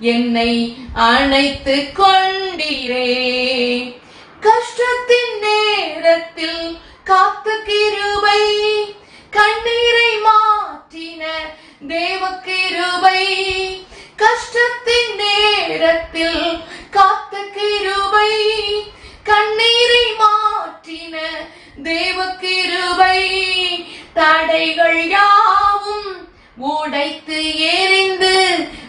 என்னை அணைத்து கொண்டீரே. கஷ்டத்தின் நேரத்தில் காத்து கிருபை கண்ணீரை மாற்றின தேவ கிருபை. கஷ்டத்தின் நேரத்தில் காத்து கிருபை கண்ணீரை மாற்றின தேவ கிருபை. தடைகள் யார் உடைத்து எரிந்து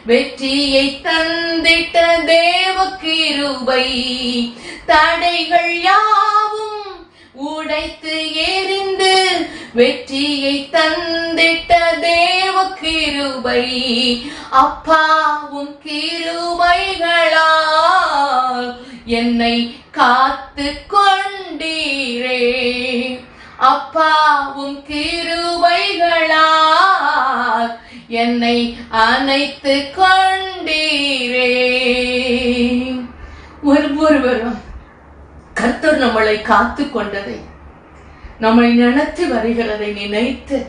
வெற்றியை தந்திட்ட தேவ கிருபை தடைகள் யாவும் உடைத்து எரிந்து வெற்றியை தந்திட்ட தேவ கிருபை அப்பாவும் கிருபைகளால் என்னை காத்து கொண்டீரே அப்பாவும் கிருபைகளால் என்னை அணைத்து கொண்டீரே. ஒவ்வொருவரும் கர்த்தர் நம்மளை காத்து கொண்டதை நம்மை நினைத்து வருகிறதை நினைத்து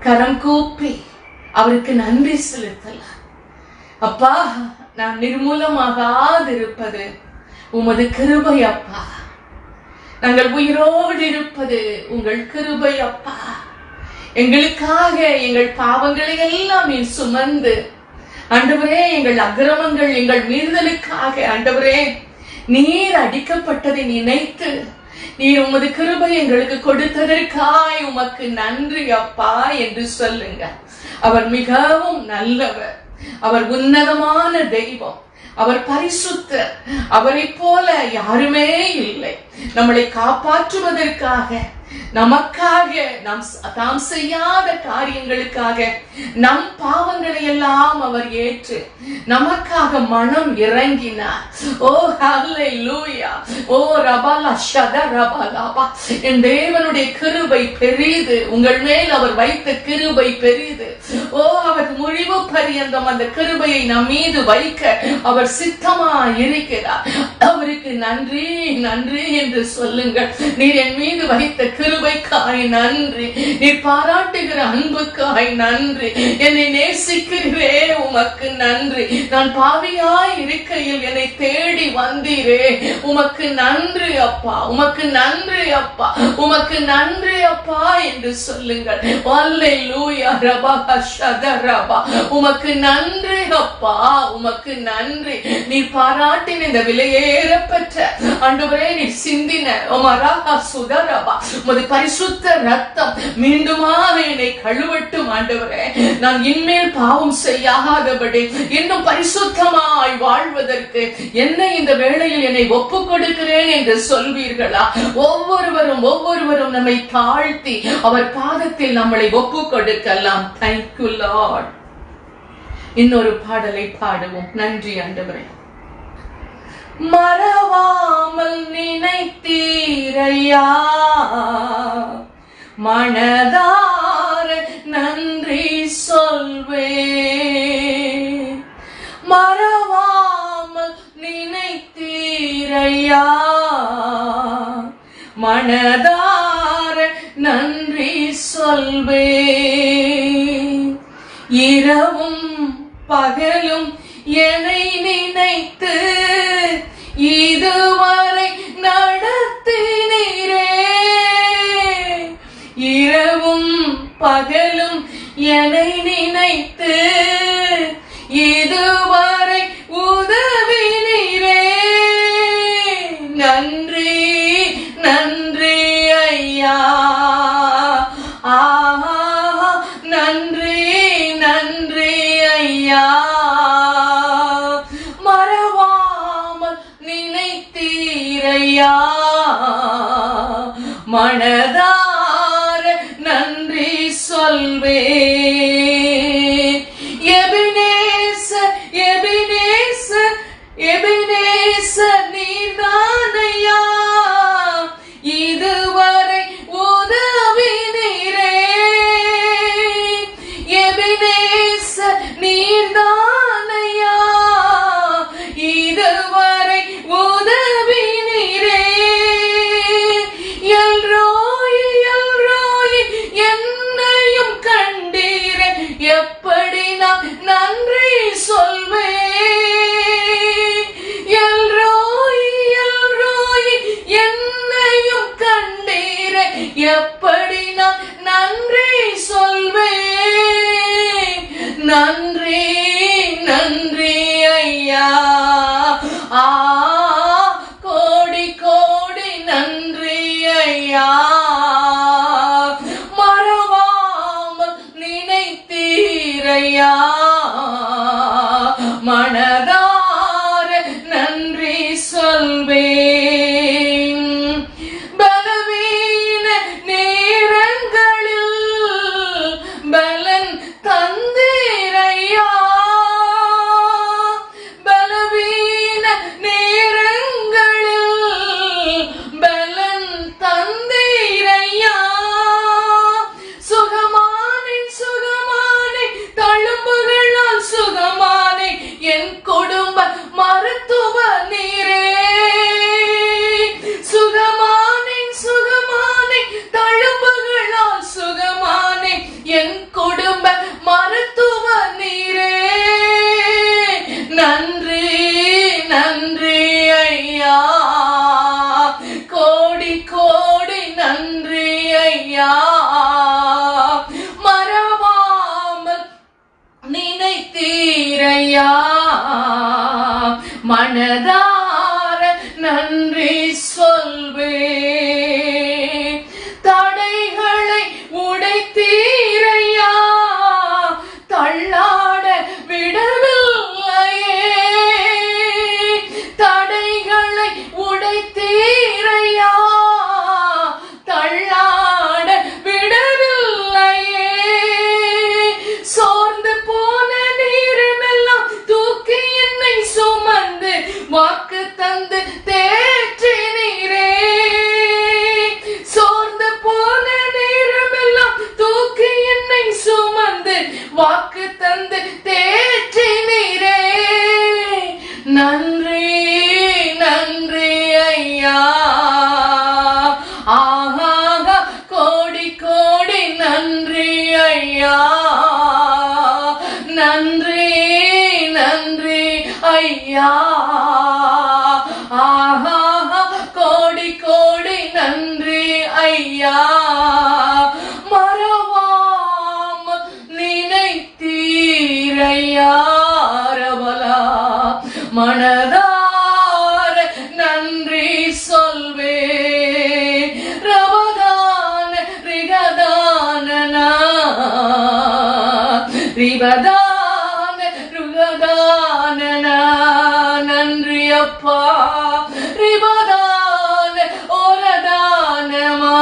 கரம் கூப்பி அவருக்கு நன்றி செலுத்தலாம். அப்பா நான் நிர்மூலமாகாதிருப்பது உமது கிருபை அப்பா. நாங்கள் உயிரோடு இருப்பது உங்கள் கிருபை அப்பா. எங்களுக்காக எங்கள் பாவங்களை எல்லாம் நீ சுமந்து. ஆண்டவரே எங்கள் அக்கிரமங்கள் எங்கள் மீறுதலுக்காக ஆண்டவரே நீர் அடிக்கப்பட்டதை நினைத்து நீர் உமது கிருபை எங்களுக்கு கொடுத்ததற்காய் உமக்கு நன்றி அப்பா என்று சொல்லுங்க. அவர் மிகவும் நல்லவர். அவர் உன்னதமான தெய்வம். அவர் பரிசுத்த அவரை போல யாருமே இல்லை. நம்மளை காப்பாற்றுவதற்காக நமக்காக நாம் தாம் செய்யாத காரியங்களுக்காக நம் பாவங்களை எல்லாம் அவர் ஏற்று நமக்காக மனம் இறங்கினார். ஓ ஹல்லை லூயா ஓ ரபாலா ஷத ரபாலாபா என் தேவனுடைய கிருபை பெரிது. உங்கள் மேல் அவர் வைத்த கிருபை பெரிது. ஓ அவர் முடிவு பரியந்தம் அந்த கிருபையை நம் மீது வைக்க அவர் சித்தமா இருக்கிறார் அவருக்கு நன்றி நன்றி என்று சொல்லுங்கள். நீர் என் மீது வைத்த கிருபைக்காய் நன்றி. நீ பாராட்டுகிற அன்புக்காய் நன்றி. என்னை நேசிக்கிறீரே உமக்கு நன்றி. நான் பாவியாய் இருக்கையில் என்னை தேடி வந்தீரே. உமக்கு நன்றி அப்பா. உமக்கு நன்றி அப்பா. உமக்கு நன்றி அப்பா என்று சொல்லுங்கள். வல்லை லூயா ரபா ரபா. உமக்கு நன்றி அப்பா. உமக்கு நன்றி. நீ பாராட்டின இந்த விலையேறப்பெற்ற. ஆண்டவரே நீ சிந்தின. சுதரபா. உமது பரிசுத்த ரத்தம் மீண்டுமாக என்னை கழுவட்டும் ஆண்டவரே. நான் இன்மேல் பாவம் செய்யாதபடி இன்னும் பரிசுத்தமாய் வாழ்வதற்கு என்ன இந்த வேளையில் என்னை ஒப்பு கொடுக்கிறேன் என்று சொல்வீர்களா? ஒவ்வொருவரும் ஒவ்வொருவரும் நம்மை தாழ்த்தி அவர் பாதத்தில் நம்மளை ஒப்பு கொடுக்கலாம் தேங்க்யூ லார்ட் இன்னொரு பாடலை பாடுவோம். நன்றி ஆண்டவரே. மறவாமல் நினைத்தீரையா? மனதார நன்றி சொல்வே. மறவாமல் நினைத்தீரையா? மனதார நன்றி சொல்வே. இரவும் பகலும் என்னை நினைத்து இதுவரை நடத்தினீரே. இரவும் பகலும் என்னை நினைத்து இதுவரை மனதார 할렐루야. மனதார நன்றி சொல்வே ஐயா. நன்றி நன்றி ஐயா. ஆஹா கோடி கோடி நன்றி ஐயா. மறவாம நினைத்தீரையா ரபலா மனதார Yapma ribadan oradan ma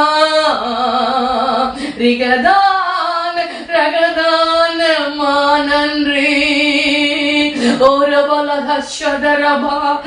rigadan ragadan ma nanri o rabala shadara ba